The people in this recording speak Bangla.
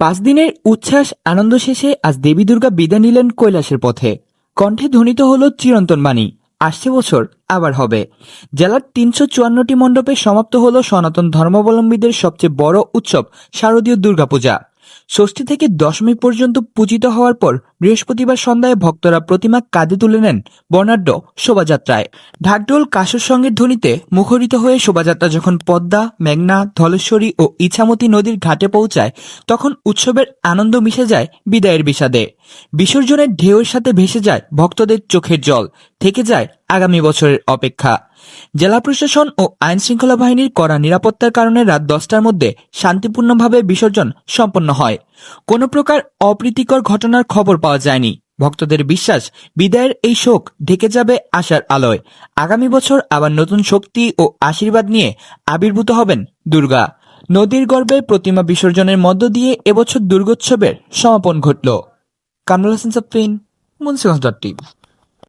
পাঁচ দিনের উচ্ছ্বাস আনন্দ শেষে আজ দেবী দুর্গা বিদায় নিলেন কৈলাসের পথে। কণ্ঠে ধ্বনিত হল চিরন্তন বাণী। আসছে বছর, আবার হবে। জেলার তিনশো চুয়ান্নটি মণ্ডপে সমাপ্ত হল সনাতন ধর্মাবলম্বীদের সবচেয়ে বড় উৎসব শারদীয় দুর্গাপূজা। ষষ্ঠী থেকে দশমী পর্যন্ত পূজিত হওয়ার পর বৃহস্পতিবার সন্ধ্যায় ভক্তরা প্রতিমা কাঁধে তুলে নেন বর্ণাঢ্য শোভাযাত্রায়। ঢাকঢোল কাসর সঙ্গে ধ্বনিতে মুখরিত হয়ে শোভাযাত্রা যখন পদ্মা, মেঘনা, ধলেশ্বরী ও ইছামতি নদীর ঘাটে পৌঁছায়, তখন উৎসবের আনন্দ মিশে যায় বিদায়ের বিষাদে। বিসর্জনের ঢেউয়ের সাথে ভেসে যায় ভক্তদের চোখের জল। থেকে যায় আগামী বছরের অপেক্ষা। জেলা প্রশাসন ও আইন শৃঙ্খলা বাহিনীর কড়া নিরাপত্তার কারণে রাত দশটার মধ্যে শান্তিপূর্ণভাবে বিসর্জন সম্পন্ন হয়। কোনো প্রকার অপ্রীতিকর ঘটনার খবর পাওয়া যায়নি। ভক্তদের বিশ্বাস, বিদায়ের এই শোক ঢেকে যাবে আশার আলোয়। আগামী বছর আবার নতুন শক্তি ও আশীর্বাদ নিয়ে আবির্ভূত হবেন দুর্গা। নদীর গর্ভে প্রতিমা বিসর্জনের মধ্য দিয়ে এবছর দুর্গোৎসবের সমাপন ঘটল। কামরুল হাসান সাপ্রিন মুন্সিগঞ্জ ডট